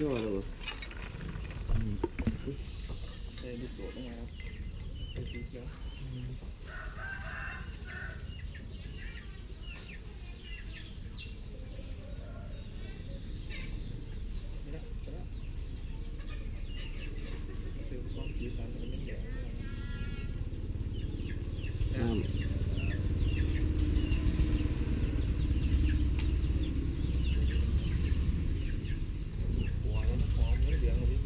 ยั่วเลยบ่เออดูโดดได้ไงครับสีเขียว ไม่ได้ไม่ได้คือความสีสันมันไม่แดง น้ำ หัวแล้วหอมไม่เหลืองเลย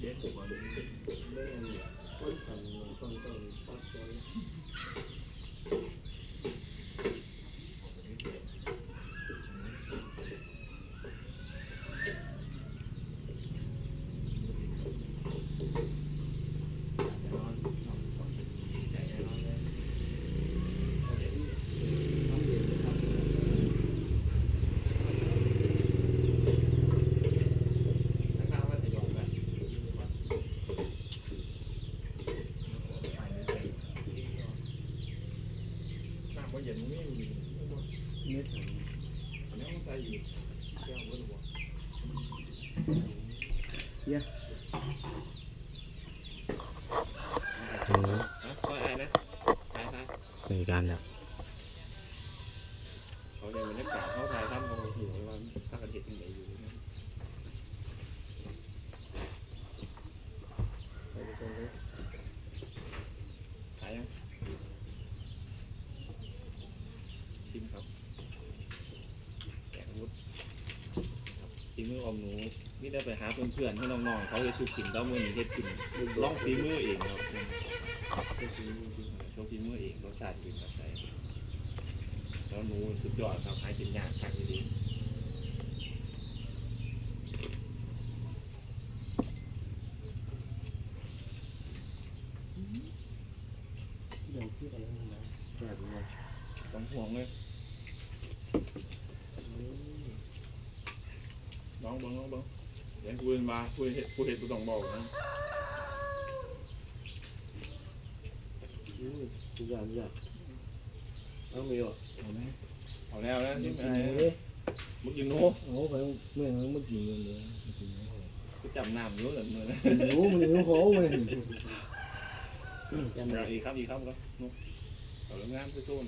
เจ๊ถูกมาเลย ข้างๆว่าจะยอมแบบ น้ำก็เย็นไม่มีเม็ดถังอันนี้มันใส่อยู่แก้วก็หัวเจอนะก็ไอ้นะใช่ใช่ในการแล้วเขาเนี่ยมันได้กล่าวเข้าทายถ้ำของหิวว่าถ้ากันเห็นยังไงอยู่นะไปตรงนี้ขายยังชิมครับแกงวุ้ดครับฝี มือออมหนูนี่ได้ไปหาเพื่อนๆให้น้องๆเขาจะชุบกินแล้วมือนี้เฮ็ดกินลองฝีมือเองครับโชว์ฝีมือโชว์ฝีมือเองรสชาติเป็นแบบไหนแล้วหนูสุดยอดครับหากินยากชักดี๋ยวพี่กันแล้วนะแบบนี้ ๆต้องห่วงเลย น้องเบิ้งน้องเบิ้งเดี๋ยวคุยมาคุยเห็ดคุยเห็ดกูต้องบอกนะอืมทุกอย่างทุกอย่างเอาไม่หรอเอาไหมเอาแล้วนะที่ไอ้ไหนเว้ยมึงกินหนูโอ้ไปเมื่อเมื่อกี้เงินเลยกินกูจำน้ำอยู่เหลือมือนะหนูมันหิวของมันจำอได้ย่าอีกครับอีกครับก็นุ๊กเอาเรื่องงานไปโซน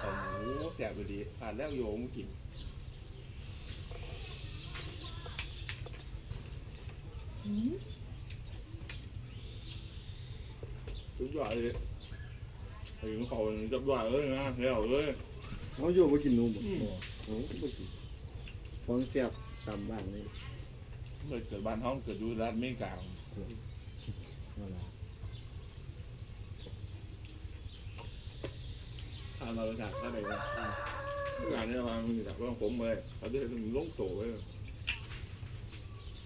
เอาหมูแสบดีผ่านแล้วโยมกิน ทุกอย่างเลยถึงเขาจับด้วยเลยนะแล้วเลยเขาอยู่ไปกินหนูบ่โอ้ไปกินของเสียบตามบ้านนี่เกิดเกิดบ้านห้องเกิดอยู่รัฐอเมริกานั่นแหละทำเราจากท่าไหนวะงานนี้มามึงจากว่าผมเลยเขาจะถึงลงโซ่ไว้เลย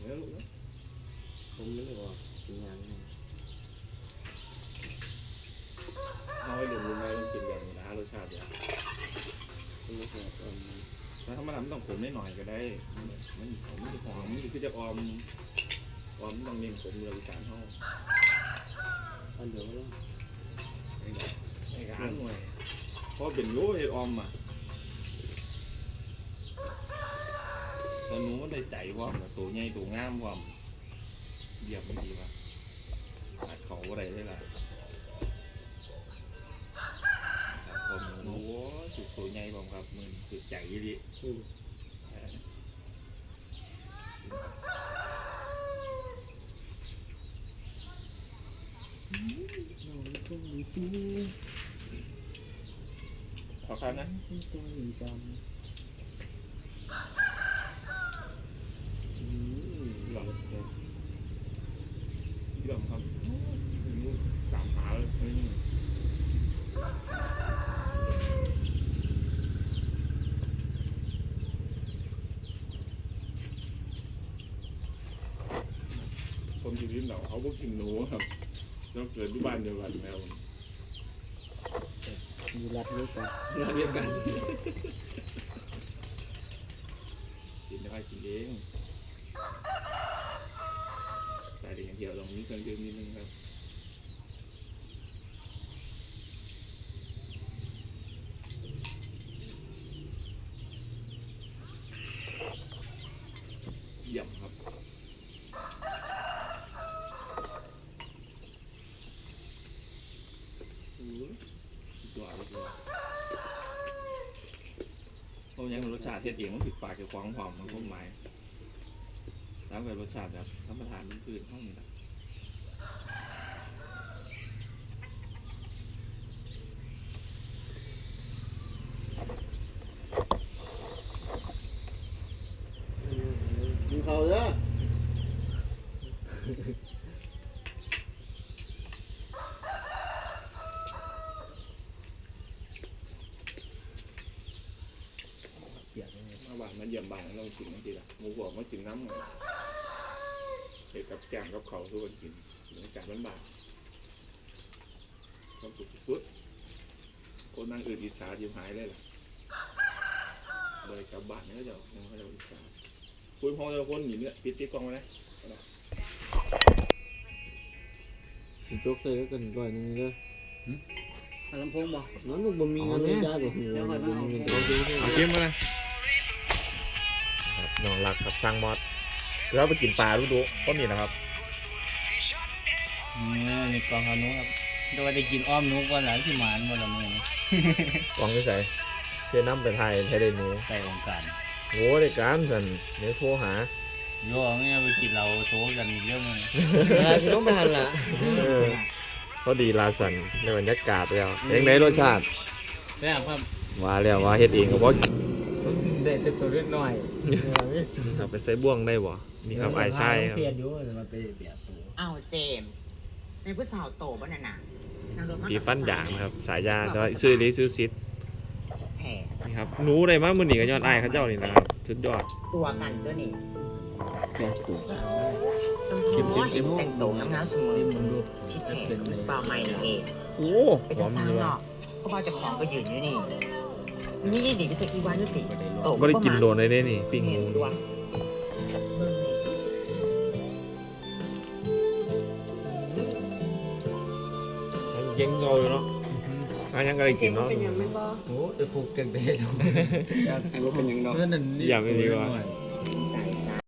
เนี่ยลูกนะ ผมไม่ได้ว่ากินงานนี่เอาให้ดูดูแม่ต้องกินแบบนี้นะรสชาติเนี่ยผมไม่ได้ว่าแล้วถ้ามันทำต้องขมได้หน่อยก็ได้ มันผมมันหอมมันคือจะออมออมต้องเน้นขมเรืออีสานห้องอันเดียวแล้วไอ้กาางหน่อยเพราะเป็นรู้เฮ็ดออมอะแต่หนูมันได้ใจพร้อมอะตัวใหญ่ตัวงามพร้อม เยี่ยมดีว่ะขาดเขาอะไรได้ล่ะครับผมหนูสุดตัวใหญ่พร้อมครับมันสุดใจดีอืมขอครับนะหลังเยี่ยมครับสามขาเลยอืมคน ที่ลิ้นเราเขาก็กินหนูครับเราเกิดที่บ้านเดียวกันแล้วมีรัดเยอะกันเราเรียนกันกินได้กินเองใส่ได้อย่างเดียวลองมีเครื่องดื่มนิดนึงครับเยี่ยมครับอู้ยสุดยอดเลย เพราะยังรส ชาติเทียดเองมันผิดปากกับของหอมมันคงหมายแล้วกับรสชาติแบบธรรมทานพื้นห้องนี้นะกิน มาบ้านมาเยี่ยมบ้านเรากินนั่นทีละหมูบอกมากินน้ำไงเด็กกับแกงกับเขาทุกคนกินบรรยากาศบ้านๆความสุขสุดๆคนนั่งอื่นอิจฉายิ้มหายเลยล่ะเลยกลับบ้านเนี่ยก็จะยังเขาจะอิจฉาคุยพอจะคนอยู่เนี่ยปิดติ๊กกล้องไว้นะสิจกใส่แล้วกันก่อนนี่เด้อลำโพงบ่นั่นมันบ่มีเงินเลยจ้าก็หัวบ่มีเงินเอาเด้อเอาเกมมาเลยครับ น้องรักครับสร้างมอดแล้วไปกินปลาดูดูต้นนี้นะครับนี่นี่กองขนุครับแต่ว่าได้กินอ้อมนุกวันหลังที่หมานวันละมื้อนี้กองที่ใส่เพื่อน้ำไปไทยใช้ได้หนูใส่องค์การโง่ได้การสันเดี๋ยวโทรหาโย่เนี่ยไปกินเราโซกันอีกเรื่องหนึงเออสิต้องไปหันล่ะพอดีลาสันในบรรยากาศแล้วยังไงรสชาติแซ่บครับว่าแล้วว่าเฮ็ดเองก็บ่ ได้แต่ตัวเล็กน้อยครับไปใส่บ่วงได้บ่นี่ครับไอ้ายชายครับเฟียดอยู่แต่มันไปเบียดตัวอ้าวเจมส์ในผู้สาวโตบ้านน่ะนะนางรถมาปีฟันด่างนะครับ สายยาแต่ว่าซื้อลิซื้อซิดแผ่นี่ครับหนูได้มามื้อนี้ก็ยอดอ้ายเขาเจ้านี่นะครับสุดยอด ตัวกันตัวนี้ชิมชิมชิม แต่งตัวน้ำน้ำสมุนที่แผ่เปล่าไม่นี่เองโอ้เป็นหอมสร้างดีหรว่ะอกเพราะว่าเจะของก็ยืนอยู่นี่ นี่นี่ดิไปเจะอีวันดูสิโตบ่ได้กินโดนได้เด้นี่ปิ้งหมูตัวงนี่มันเก่งเก่าอยู่เนาะอันยังก็ได้กินเนาะโอ้เดี๋ยวผูกกันได้แล้วอยากรู้เป็นยังเนาะนั่นนี่อยากไม่ดีกว่า